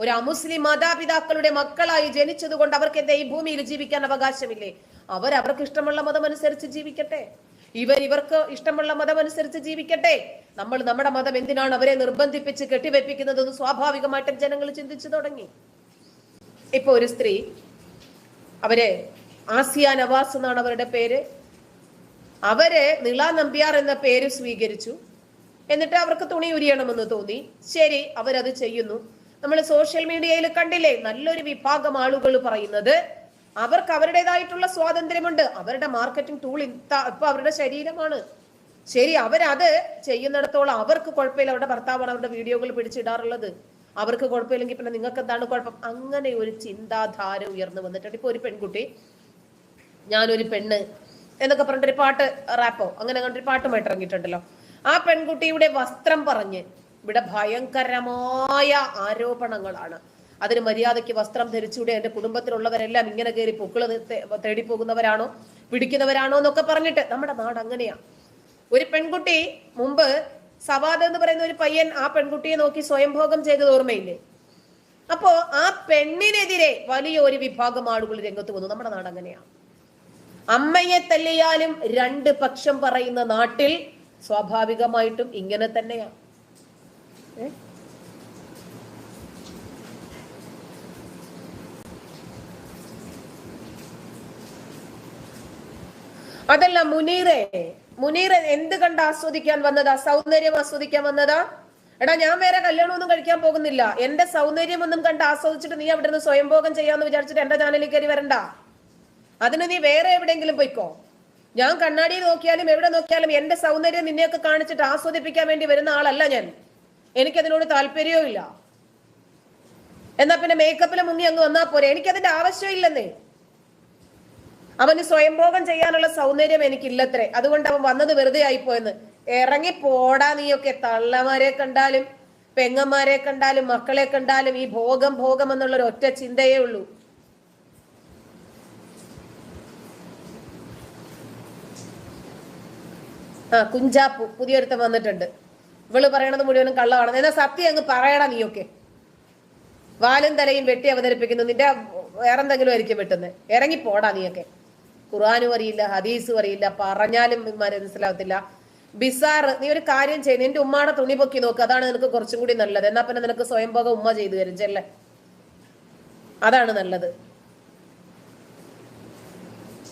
ഒരു അമുസ്ലിം മാതാപിതാക്കളുടെ മക്കളായി ജനിച്ചത് കൊണ്ട് അവർക്ക് എന്താ ഈ ഭൂമിയിൽ ജീവിക്കാൻ അവകാശമില്ലേ? അവർ അവർക്ക് ഇഷ്ടമുള്ള മതം അനുസരിച്ച് ജീവിക്കട്ടെ. ഇവർ ഇവർക്ക് ഇഷ്ടമുള്ള മതം അനുസരിച്ച് ജീവിക്കട്ടെ. നമ്മൾ നമ്മുടെ മതം എന്തിനാണ് അവരെ നിർബന്ധിപ്പിച്ച് കെട്ടിവെപ്പിക്കുന്നതെന്ന് സ്വാഭാവികമായിട്ടും ജനങ്ങൾ ചിന്തിച്ചു തുടങ്ങി. ഇപ്പൊ ഒരു സ്ത്രീ അവരെ ആസിയ നവാസ് എന്നാണ് അവരുടെ പേര്. അവരെ നിള നമ്പ്യാർ എന്ന പേര് സ്വീകരിച്ചു. എന്നിട്ട് അവർക്ക് തുണി ഉരിയണമെന്ന് തോന്നി. ശരി അവരത് ചെയ്യുന്നു. നമ്മൾ സോഷ്യൽ മീഡിയയിൽ കണ്ടില്ലേ? നല്ലൊരു വിഭാഗം ആളുകൾ പറയുന്നത് അവർക്ക് അവരുടേതായിട്ടുള്ള സ്വാതന്ത്ര്യമുണ്ട്. അവരുടെ മാർക്കറ്റിംഗ് ടൂൾ ഇപ്പൊ അവരുടെ ശരീരമാണ്. ശരി അവരത് ചെയ്യുന്നിടത്തോളം അവർക്ക് കുഴപ്പമില്ല. അവരുടെ ഭർത്താവാണ് അവരുടെ വീഡിയോകൾ പിടിച്ചിടാറുള്ളത്. അവർക്ക് കുഴപ്പമില്ലെങ്കിൽ പിന്നെ നിങ്ങൾക്ക് എന്താണ് കുഴപ്പം? അങ്ങനെ ഒരു ചിന്താധാര ഉയർന്നു വന്നിട്ടുണ്ട്. ഇപ്പൊ ഒരു പെൺകുട്ടി ഞാനൊരു പെണ്ണ് എന്നൊക്കെ പറഞ്ഞിട്ടൊരു പാട്ട് റാപ്പോ അങ്ങനെ അങ്ങനെ ഒരു പാട്ടുമായിട്ട് ഇറങ്ങിയിട്ടുണ്ടല്ലോ. ആ പെൺകുട്ടിയുടെ വസ്ത്രം പറഞ്ഞ് ഇവിടെ ഭയങ്കരമായ ആരോപണങ്ങളാണ്. അതിന് മര്യാദയ്ക്ക് വസ്ത്രം ധരിച്ചൂടെ എന്റെ കുടുംബത്തിലുള്ളവരെല്ലാം ഇങ്ങനെ കയറി പൊക്കിൾ തേടിപ്പോകുന്നവരാണോ തേടി പോകുന്നവരാണോ പിടിക്കുന്നവരാണോ എന്നൊക്കെ പറഞ്ഞിട്ട് നമ്മുടെ നാട് അങ്ങനെയാ. ഒരു പെൺകുട്ടി മുമ്പ് സവാദ് എന്ന് പറയുന്ന ഒരു പയ്യൻ ആ പെൺകുട്ടിയെ നോക്കി സ്വയംഭോഗം ചെയ്തത് ഓർമ്മയില്ലേ? അപ്പോ ആ പെണ്ണിനെതിരെ വലിയ ഒരു വിഭാഗം ആളുകൾ രംഗത്ത് വന്നു. നമ്മുടെ നാട് അങ്ങനെയാണ് അമ്മയെ തല്ലിയാലും രണ്ട് പക്ഷം പറയുന്ന നാട്ടിൽ സ്വാഭാവികമായിട്ടും ഇങ്ങനെ തന്നെയാണ്? അതല്ല മുനീറെ. മുനീർ എന്ത് കണ്ട് ആസ്വദിക്കാൻ വന്നതാ? സൗന്ദര്യം ആസ്വദിക്കാൻ വന്നതാ? എടാ ഞാൻ വേറെ കല്യാണമൊന്നും കഴിക്കാൻ പോകുന്നില്ല. എന്റെ സൗന്ദര്യം ഒന്നും കണ്ട് ആസ്വദിച്ചിട്ട് നീ അവിടെ നിന്ന് സ്വയംഭോഗം ചെയ്യാന്ന് വിചാരിച്ചിട്ട് എന്റെ ചാനലിൽ കയറി വരണ്ട. അതിന് നീ വേറെ എവിടെയെങ്കിലും പോയിക്കോ. ഞാൻ കണ്ണാടിയിൽ നോക്കിയാലും എവിടെ നോക്കിയാലും എന്റെ സൗന്ദര്യം നിന്നെയൊക്കെ കാണിച്ചിട്ട് ആസ്വദിപ്പിക്കാൻ വേണ്ടി വരുന്ന ആളല്ല ഞാൻ. എനിക്കതിനോട് താല്പര്യവും ഇല്ല എന്നാ പിന്നെ മേക്കപ്പിൽ മുങ്ങി അങ്ങ് വന്നാ പോരെ? എനിക്കതിന്റെ ആവശ്യമില്ലെന്നേ. അവന് സ്വയംഭോഗം ചെയ്യാനുള്ള സൗന്ദര്യം എനിക്കില്ലത്രേ. അതുകൊണ്ട് അവൻ വന്നത് വെറുതെ ആയിപ്പോയെന്ന്. ഇറങ്ങി പോടാ നീയൊക്കെ. തള്ളമാരെ കണ്ടാലും പെങ്ങന്മാരെ കണ്ടാലും മക്കളെ കണ്ടാലും ഈ ഭോഗം ഭോഗം എന്നുള്ള ഒരു ഒറ്റ ചിന്തയേ ഉള്ളൂ. ആ കുഞ്ചാപ്പു പുതിയൊരുത്തം വന്നിട്ടുണ്ട്. ഇവൾ പറയണത് മുഴുവനും കള്ളമാണ്. എന്നാ സത്യം അങ്ങ് പറയണ നീയൊക്കെ. വാലും തലയും വെട്ടി അവതരിപ്പിക്കുന്നു. നിന്റെ വേറെന്തെങ്കിലും ആയിരിക്കും വെട്ടുന്നത് ഇറങ്ങി പോടാ നീയൊക്കെ. ഖുർആാനും അറിയില്ല ഹദീസും അറിയില്ല പറഞ്ഞാലും മനസ്സിലാവത്തില്ല. ബിസാർ നീ ഒരു കാര്യം ചെയ്യുന്നു നിന്റെ ഉമ്മാടെ തുണി പൊക്കി നോക്ക്. അതാണ് നിനക്ക് കുറച്ചും കൂടി നല്ലത്. എന്നാ പിന്നെ നിനക്ക് സ്വയംഭോഗം ഉമ്മ ചെയ്തു തരും. ചെല്ലേ. അതാണ് നല്ലത്.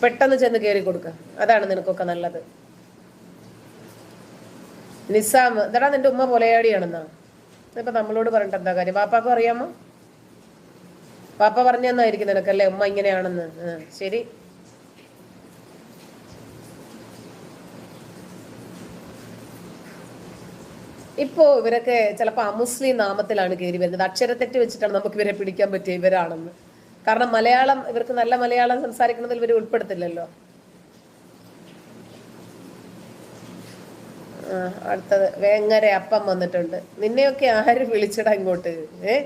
പെട്ടെന്ന് ചെന്ന് കയറി കൊടുക്ക. അതാണ് നിനക്കൊക്കെ നല്ലത്. നിസാം എന്താടാ നിന്റെ ഉമ്മ പൊലയാടിയാണെന്നാ. ഇപ്പൊ നമ്മളോട് പറഞ്ഞിട്ട് എന്താ കാര്യം? പാപ്പാക്കും അറിയാമോ? പാപ്പ പറഞ്ഞെന്നായിരിക്കും നിനക്കല്ലേ ഉമ്മ ഇങ്ങനെയാണെന്ന്. ശരി. ഇപ്പോ ഇവരൊക്കെ ചിലപ്പോ അമുസ്ലിം നാമത്തിലാണ് കയറി വരുന്നത്. അക്ഷരത്തെറ്റ് വെച്ചിട്ടാണ് നമുക്ക് ഇവരെ പിടിക്കാൻ പറ്റിയ ഇവരാണെന്ന്. കാരണം മലയാളം ഇവർക്ക് നല്ല മലയാളം സംസാരിക്കുന്നതിൽ ഇവർ ഉൾപ്പെടുത്തില്ലല്ലോ. അടുത്തത് വേങ്ങര അപ്പം വന്നിട്ടുണ്ട്. നിന്നെയൊക്കെ ആര് വിളിച്ചടാ ഇങ്ങോട്ട്? ഏ?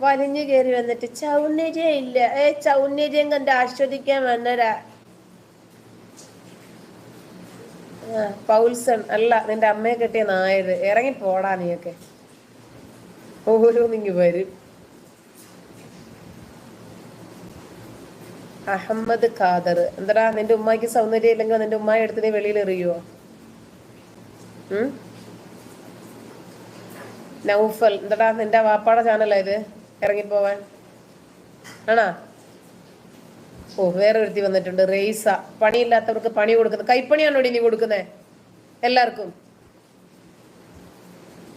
വലിഞ്ഞു കയറി വന്നിട്ട് ചൗന്ദര്യം ഇല്ല. ഏ ചൗന്ദര്യം കണ്ട് ആസ്വദിക്കാൻ വന്നരാ. പൗൽസൺ അല്ല നിന്റെ അമ്മയെ കെട്ടിയ നായര്. ഇറങ്ങി പോടാ നീയൊക്കെ. ഓരോന്നിങ്ങി വരും. അഹമ്മദ് ഖാദർ. എന്താടാ നിന്റെ ഉമ്മാക്ക് സൗന്ദര്യം ഇല്ലെങ്കിൽ നിന്റെ ഉമ്മായി എടുത്തിട്ട് വെളിയിൽ എറിയുവോ? നൗഫൽ എന്താടാ നിന്റെ വാപ്പാടെ ചാനലാ ഇത്? ഇറങ്ങിപ്പോവാൻ. ആണാ? ഓ വേറെ ഒരുത്തി വന്നിട്ടുണ്ട്. റേസ പണിയില്ലാത്തവർക്ക് പണി കൊടുക്കുന്നത് കൈപ്പണിയാണോ നീ കൊടുക്കുന്നേ? എല്ലാവർക്കും.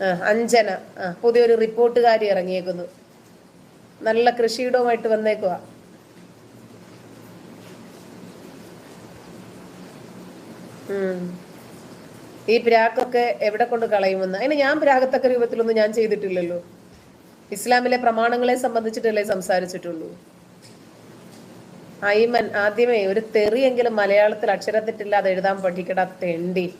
ആ അഞ്ജന. ആ പുതിയൊരു റിപ്പോർട്ടുകാരി ഇറങ്ങിയേക്കുന്നു. നല്ല കൃഷിയിടവുമായിട്ട് വന്നേക്കുക ഉം. ഈ പ്രാക്കൊക്കെ എവിടെ കൊണ്ട് കളയുമെന്ന്? അതിന് ഞാൻ പ്രാകത്തക്ക രൂപത്തിലൊന്നും ഞാൻ ചെയ്തിട്ടില്ലല്ലോ. ഇസ്ലാമിലെ പ്രമാണങ്ങളെ സംബന്ധിച്ചിട്ടല്ലേ സംസാരിച്ചിട്ടുള്ളൂ. ഐമൻ ആദ്യമേ ഒരു തെറിയെങ്കിലും മലയാളത്തിൽ അക്ഷരത്തെറ്റില്ലാതെ എഴുതാൻ പഠിക്കടാ തെണ്ടി.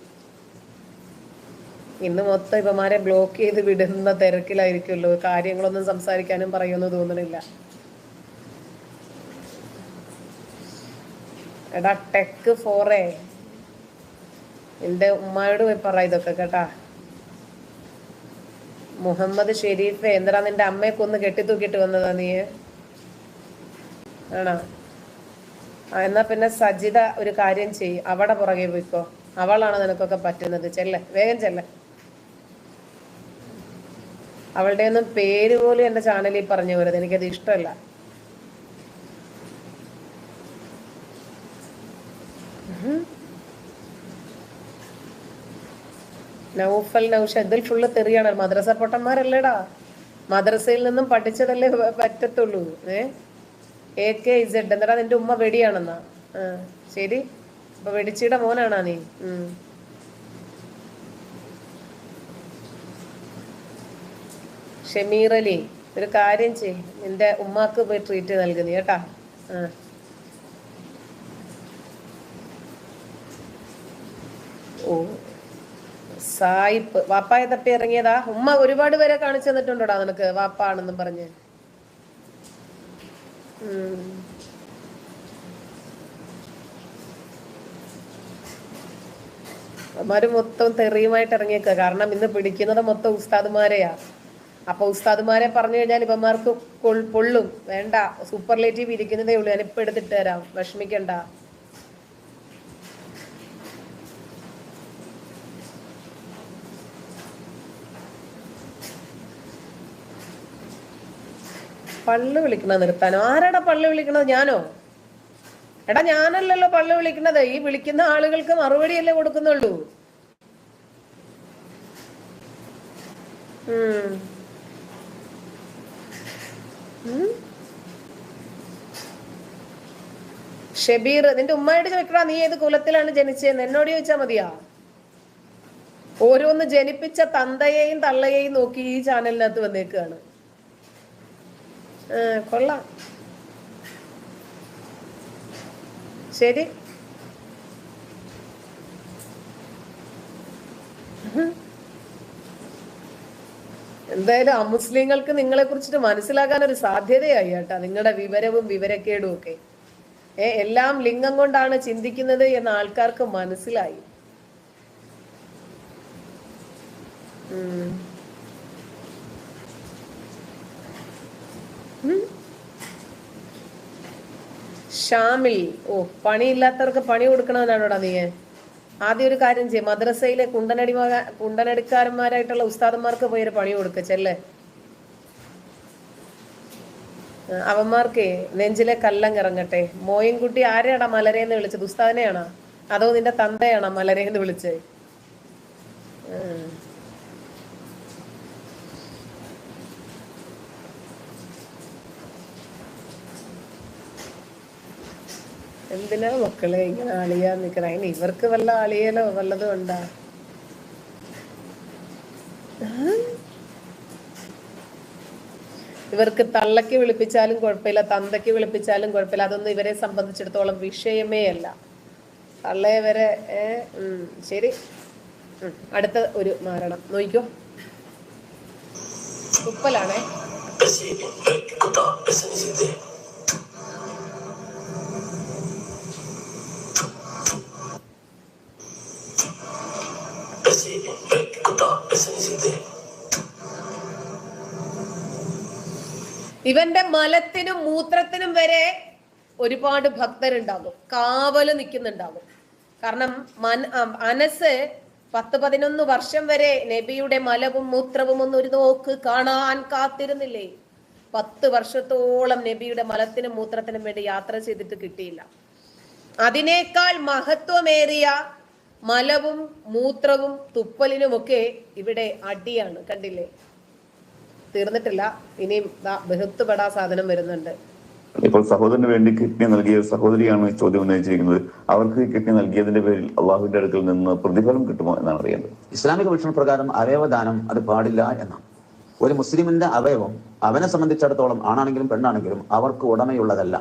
ഇന്ന് മൊത്തം ഇവമാരെ ബ്ലോക്ക് ചെയ്ത് വിടുന്ന തിരക്കിലായിരിക്കുമല്ലോ. കാര്യങ്ങളൊന്നും സംസാരിക്കാനും പറയുമെന്ന് തോന്നണില്ല. എടാ ടെക് ഫോറേ എന്റെ ഉമ്മയോട് പോയി പറ ഇതൊക്കെ കേട്ടാ. മുഹമ്മദ് ഷെരീഫ് എന്തിനാ നിന്റെ അമ്മയെ കൊന്ന് കെട്ടിത്തൂക്കിട്ട് വന്നതാ നീ? ആണോ? എന്നാ പിന്നെ സജിത ഒരു കാര്യം ചെയ്യ്. അവിടെ പുറകെ പോയിക്കോ. അവളാണ് നിനക്കൊക്കെ പറ്റുന്നത്? ചെല്ല. വേഗം ചെല്ല. അവളുടെ ഒന്നും പേര് പോലും എന്റെ ചാനലിൽ പറഞ്ഞു വരുന്നത് എനിക്കത് ഇഷ്ടമല്ല. നൗഫൽ നൗഷ ഇതിൽ ഫുള്ള് തെറിയാണ്. മദ്രസ പൊട്ടന്മാരല്ലേടാ. മദ്രസയിൽ നിന്നും പഠിച്ചതല്ലേ പറ്റത്തുള്ളൂ. ഏ? എ കെ ഇസഡ് എന്നടാ നിന്റെ ഉമ്മ വെടിയാണെന്നാ. ശരി. അപ്പൊ വെടിച്ചിയുടെ മോനാണാ നീ. ഷമീർ അലി ഒരു കാര്യം ചെയ് നിന്റെ ഉമ്മാക്ക് പോയി ട്രീറ്റ് നൽകുന്നു കേട്ടാ? ആ. ഓ സായിപ്പ് വാപ്പായ തപ്പി ഇറങ്ങിയതാ. ഉമ്മ ഒരുപാട് പേരെ കാണിച്ചു തന്നിട്ടുണ്ടോടാ നിനക്ക്? വാപ്പാണെന്നും പറഞ്ഞ്. അമ്മമാര് മൊത്തം തെറിയുമായിട്ട് ഇറങ്ങിയേക്ക കാരണം ഇന്ന് പിടിക്കുന്നത് മൊത്തം ഉസ്താദുമാരെയാ. അപ്പൊ ഉസ്താദുമാരെ പറഞ്ഞു കഴിഞ്ഞാൽ ഇവന്മാർക്ക് പൊള്ളും. വേണ്ട. സൂപ്പർലേറ്റീവ് ഇരിക്കുന്നതേ ഉള്ളൂ. ഞാനിപ്പോ എടുത്തിട്ട് തരാം. വിഷമിക്കണ്ട. പള്ളു വിളിക്കണത് നിർത്താനോ? ആരാടാ പള്ളു വിളിക്കണത് ഞാനോ? എടാ ഞാനല്ലല്ലോ പള്ളു വിളിക്കണത് ഈ വിളിക്കുന്ന ആളുകൾക്ക് മറുപടി മറുപടിയല്ലേ കൊടുക്കുന്നുള്ളൂ. ഷബീർ നിന്റെ ഉമ്മയോട് ചോദിക്കടാ നീ ഏത് കുലത്തിലാണ് ജനിച്ചതെന്ന്? എന്നോട് ചോദിച്ചാ മതിയാ. ഓരോന്ന് ജനിപ്പിച്ച തന്തയെയും തള്ളയെയും നോക്കി ഈ ചാനലിനകത്ത് വന്നേക്കാണ്. കൊള്ളാം. ശരി. എന്തായാലും അമുസ്ലിങ്ങൾക്ക് നിങ്ങളെ കുറിച്ചിട്ട് മനസ്സിലാക്കാൻ ഒരു സാധ്യതയായി കേട്ടാ നിങ്ങളുടെ വിവരവും വിവരക്കേടും ഒക്കെ. ഏ എല്ലാം ലിംഗം കൊണ്ടാണ് ചിന്തിക്കുന്നത് എന്ന ആൾക്കാർക്ക് മനസ്സിലായി. ഉം. ഷാമിൽ. ഓ പണിയില്ലാത്തവർക്ക് പണി കൊടുക്കണമെന്നാണോടാ നീ ആദ്യം ഒരു കാര്യം ചെയ്യും. മദ്രസയിലെ കുണ്ടനടി കുണ്ടനടിക്കാരന്മാരായിട്ടുള്ള ഉസ്താദന്മാർക്ക് പോയി പണി കൊടുക്ക ചെല്ലേ. അവന്മാർക്കേ നെഞ്ചിലെ കല്ലം ഇറങ്ങട്ടെ മോയിൻകുട്ടി ആരെയാടാ മലരേന്ന് വിളിച്ചത്? ഉസ്താദിനെയാണോ? അതോ നിന്റെ തന്തയാണോ മലരേന്ന് വിളിച്ചത്? എന്തിനാ മക്കളെ ഇങ്ങനെ അളിയാൻ നിക്കണ? അതിന് ഇവർക്ക് വല്ല അളിയലോ വല്ലതും ഉണ്ടാ? ഇവർക്ക് തള്ളക്ക് വിളിപ്പിച്ചാലും കുഴപ്പമില്ല തന്തയ്ക്ക് വിളിപ്പിച്ചാലും കുഴപ്പമില്ല. അതൊന്നും ഇവരെ സംബന്ധിച്ചിടത്തോളം വിഷയമേ അല്ല. തള്ളയെ വരെ ശരി. അടുത്ത ഒരു മാരണം. നോക്കോ ഉപ്പലാണേ ഇവന്റെ മലത്തിനും മൂത്രത്തിനും വരെ ഒരുപാട് ഭക്തരുണ്ടാകും. കാവൽ നിൽക്കുന്നുണ്ടാകും. കാരണം മൻ അനസ് പത്ത് പതിനൊന്ന് വർഷം വരെ നബിയുടെ മലവും മൂത്രവും ഒന്നും ഒരു നോക്ക് കാണാൻ കാത്തിരുന്നില്ലേ? പത്ത് വർഷത്തോളം നബിയുടെ മലത്തിനും മൂത്രത്തിനും വേണ്ടി യാത്ര ചെയ്തിട്ട് കിട്ടിയില്ല. അതിനേക്കാൾ മഹത്വമേറിയ മലവും മൂത്രവും തുപ്പലിനുമൊക്കെ ഇവിടെ അടിയാണ്. കണ്ടില്ലേ? തീർന്നിട്ടില്ല. ഇനിയും ബഹുത്തുപെടാ സാധനം വരുന്നുണ്ട്. ഇപ്പോൾ സഹോദരന് വേണ്ടി കിഡ്നി നൽകിയ സഹോദരിയാണ് ഈ ചോദ്യം ഉന്നയിച്ചിരിക്കുന്നത്. അവർക്ക് കിഡ്നി നൽകിയതിന്റെ പേരിൽ അള്ളാഹുവിന്റെ അടുക്കൽ നിന്ന് പ്രതിഫലം കിട്ടുമോ എന്നാണ് അറിയേണ്ടത്. ഇസ്ലാമിക വീക്ഷണപ്രകാരം അവയവദാനം അത് പാടില്ല എന്നാണ്. ഒരു മുസ്ലിമിന്റെ അവയവം അവനെ സംബന്ധിച്ചിടത്തോളം ആണാണെങ്കിലും പെണ്ണാണെങ്കിലും അവർക്ക് ഉടമയുള്ളതല്ല.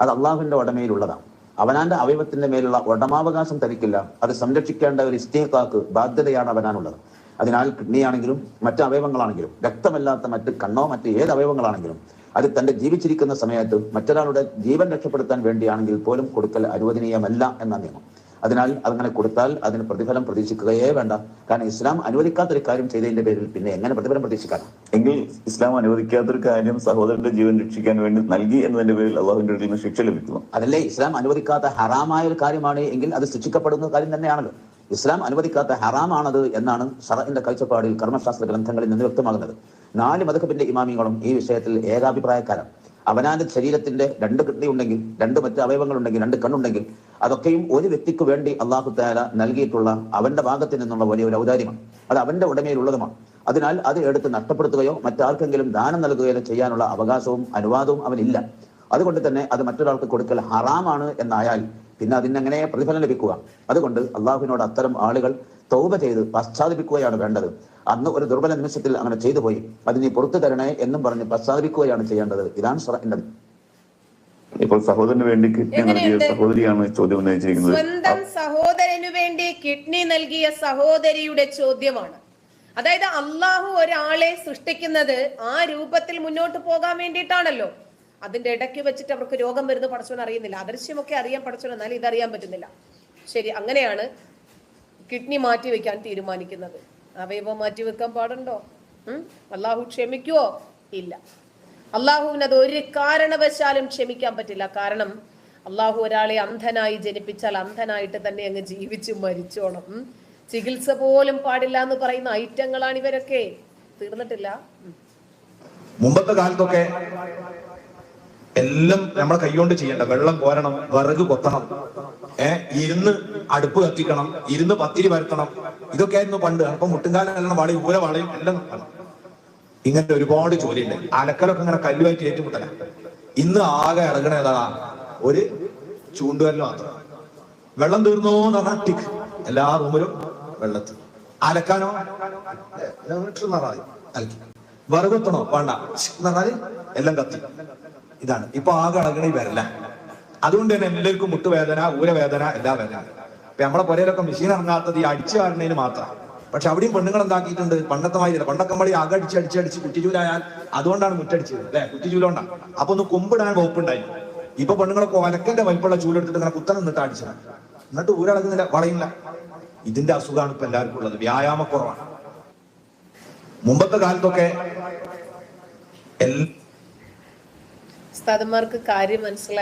അത് അള്ളാഹുവിന്റെ ഉടമയിലുള്ളതാണ്. അവനാന്റെ അവയവത്തിന്റെ മേലുള്ള ഉടമാവകാശം തനിക്കില്ല. അത് സംരക്ഷിക്കേണ്ട ഒരു ഇസ്തീഖാക്ക് ബാധ്യതയാണ് അവനാനുള്ളത്. അതിനാൽ കിഡ്നിയാണെങ്കിലും മറ്റ് അവയവങ്ങളാണെങ്കിലും രക്തമല്ലാത്ത മറ്റ് കണ്ണോ മറ്റ് ഏത് അവയവങ്ങളാണെങ്കിലും അത് തന്റെ ജീവിച്ചിരിക്കുന്ന സമയത്ത് മറ്റൊരാളുടെ ജീവൻ രക്ഷപ്പെടുത്താൻ വേണ്ടിയാണെങ്കിൽ പോലും കൊടുക്കൽ അനുവദനീയമല്ല എന്ന നിയമം. അതിനാൽ അതങ്ങനെ കൊടുത്താൽ അതിന് പ്രതിഫലം പ്രതീക്ഷിക്കുകയേ വേണ്ട. കാരണം ഇസ്ലാം അനുവദിക്കാത്തൊരു കാര്യം ചെയ്തതിന്റെ പേരിൽ പിന്നെ എങ്ങനെ പ്രതിഫലം പ്രതീക്ഷിക്കാം? എങ്കിൽ ഇസ്ലാം അനുവദിക്കാത്തൊരു കാര്യം സഹോദരന്റെ ജീവൻ രക്ഷിക്കാൻ വേണ്ടി നൽകി എന്നതിന്റെ പേരിൽ അള്ളാഹുവിന്റെ അടുത്ത് ശിക്ഷ ലഭിക്കുന്നു. അതല്ലേ ഇസ്ലാം അനുവദിക്കാത്ത ഹറാമായ ഒരു കാര്യമാണ് എങ്കിൽ അത് ശിക്ഷിക്കപ്പെടുന്ന കാര്യം തന്നെയാണല്ലോ. ഇസ്ലാം അനുവദിക്കാത്ത ഹറാമാണത് എന്നാണ് ഷറഇന്റെ കാഴ്ചപ്പാടിൽ കർമ്മശാസ്ത്ര ഗ്രന്ഥങ്ങളിൽ നിന്ന് വ്യക്തമാകുന്നത്. നാല് മതകബിന്റെ ഇമാമികളും ഈ വിഷയത്തിൽ ഏകാഭിപ്രായക്കാരാണ്. അവനാന്റെ ശരീരത്തിന്റെ രണ്ട് കിഡ്നി ഉണ്ടെങ്കിൽ രണ്ട് മറ്റ് അവയവങ്ങൾ ഉണ്ടെങ്കിൽ രണ്ട് കണ്ണുണ്ടെങ്കിൽ അതൊക്കെയും ഒരു വ്യക്തിക്ക് വേണ്ടി അള്ളാഹു താല നൽകിയിട്ടുള്ള അവന്റെ ഭാഗത്ത് നിന്നുള്ള വലിയ ഒരു ഔദാര്യമാണ്. അത് അവന്റെ ഉടമയിലുള്ളതുമാണ്. അതിനാൽ അത് എടുത്ത് നഷ്ടപ്പെടുത്തുകയോ മറ്റാർക്കെങ്കിലും ദാനം നൽകുകയോ ചെയ്യാനുള്ള അവകാശവും അനുവാദവും അവനില്ല. അതുകൊണ്ട് തന്നെ അത് മറ്റൊരാൾക്ക് കൊടുക്കൽ ഹറാമാണ് എന്നായാൽ പിന്നെ അതിനെങ്ങനെ പ്രതിഫലം ലഭിക്കുക? അതുകൊണ്ട് അള്ളാഹുവിനോട് അത്തരം ആളുകൾ തൗബ ചെയ്ത് പശ്ചാത്തപിക്കുകയാണ് വേണ്ടത്. അന്ന് ഒരു ദുർബല നിമിഷത്തിൽ അങ്ങനെ ചെയ്തു പോയി. അതിനെ പുറത്തു തരണേ എന്നും പറഞ്ഞ് പശ്ചാത്തപിക്കുകയാണ് ചെയ്യേണ്ടത്. ഇതാണ് ഷറഇന്റെ ഇപ്പോൾ സഹോദരന് വേണ്ടി കിഡ്നി നൽകിയ സഹോദരിയാണ് ചോദ്യം ഉന്നയിച്ചിരിക്കുന്നത്. സ്വന്തം സഹോദരനു വേണ്ടി കിഡ്നി നൽകിയ സഹോദരിയുടെ ചോദ്യമാണ്. അതായത് അള്ളാഹു ഒരാളെ സൃഷ്ടിക്കുന്നത് ആ രൂപത്തിൽ മുന്നോട്ട് പോകാൻ വേണ്ടിയിട്ടാണല്ലോ. അതിന്റെ ഇടയ്ക്ക് വെച്ചിട്ട് അവർക്ക് രോഗം വരുന്നു പടച്ചവൻ അറിയുന്നില്ല അദൃശ്യമൊക്കെ അറിയാൻ പടച്ചവൻ എന്നാൽ ഇതറിയാൻ പറ്റുന്നില്ല. ശരി അങ്ങനെയാണ് കിഡ്നി മാറ്റി വെക്കാൻ തീരുമാനിക്കുന്നത്. അവയവം മാറ്റി വെക്കാൻ പാടുണ്ടോ? അള്ളാഹു ക്ഷമിക്കുവോ? ഇല്ല. അള്ളാഹുവിന് അത് ഒരു കാരണവശാലും ക്ഷമിക്കാൻ പറ്റില്ല. കാരണം അള്ളാഹു ഒരാളെ അന്ധനായി ജനിപ്പിച്ചാൽ അന്ധനായിട്ട് തന്നെ അങ്ങ് ജീവിച്ച് മരിച്ചോണം. ചികിത്സ പോലും പാടില്ല എന്ന് പറയുന്ന ഐറ്റങ്ങളാണ് ഇവരൊക്കെ തീർന്നിട്ടില്ല. മുമ്പത്തെ കാലത്തൊക്കെ എല്ലാം നമ്മളെ കൈകൊണ്ട് ചെയ്യണ്ട. വെള്ളം കോരണം വിറക് കൊത്തണം. ഏർ ഇരുന്ന് അടുപ്പ് കത്തിക്കണം ഇരുന്ന് പത്തിരി പരത്തണം. ഇതൊക്കെ ആയിരുന്നു പണ്ട്. അപ്പൊ മുട്ടുംകാലം എല്ലാം വളയും ഊര വളയും എല്ലാം. ഇങ്ങനെ ഒരുപാട് ജോലിയുണ്ട്. അലക്കലൊക്കെ ഇങ്ങനെ കല്ലുമായിട്ട് ഏറ്റുമുട്ടല. ഇന്ന് ആകെ ഇറങ്ങണ ഏതാ? ഒരു ചൂണ്ടുവല്ലോ മാത്രം. വെള്ളം തീർന്നോ എന്ന് പറഞ്ഞാൽ ടിക്ക് എല്ലാ റൂമിലും വെള്ളത്തിൽ അലക്കാനോ? അലക്കി. വിറകുത്തണോ വേണ്ട. എന്ന് എല്ലാം കത്തി. ഇതാണ്. ഇപ്പൊ ആ അളകണ വരില്ല അതുകൊണ്ട് തന്നെ എല്ലാവർക്കും മുട്ടുവേദന ഊരവേദന എല്ലാ വേദന ഇപ്പൊ നമ്മളെ പുരയിലൊക്കെ മെഷീൻ ഇറങ്ങാത്തത് ഈ അടിച്ചു കാരണതിന് മാത്രം. പക്ഷെ അവിടെയും പെണ്ണുങ്ങൾ എന്താക്കിയിട്ടുണ്ട്? പണ്ടത്തെ മാതിരി പണ്ടൊക്കെ നമ്മൾ ഈ അക അടിച്ച് അടിച്ച് അടിച്ച് കുറ്റിച്ചൂലായാൽ അതുകൊണ്ടാണ് മുറ്റടിച്ചത് അല്ലെ? കുറ്റിച്ചൂലുകൊണ്ടാണ് അപ്പൊ ഒന്ന് കൊമ്പിടാൻ വകുപ്പുണ്ടായി. ഇപ്പൊ പെണ്ണുങ്ങളൊക്കെ ഒലക്കന്റെ വലിപ്പുള്ള ചൂലെടുത്തിട്ട് ഇങ്ങനെ കുത്തനെ നിന്നിട്ട് അടിച്ചത്. എന്നിട്ട് ഊരളകുന്നില്ല വളയില്ല ഇതിന്റെ അസുഖമാണ് ഇപ്പൊ എല്ലാവർക്കും ഉള്ളത്. വ്യായാമക്കുറവാണ്. മുമ്പത്തെ കാലത്തൊക്കെ എല്ലാ ഉസ്താദന്മാർക്ക് കാര്യം മനസ്സിലായി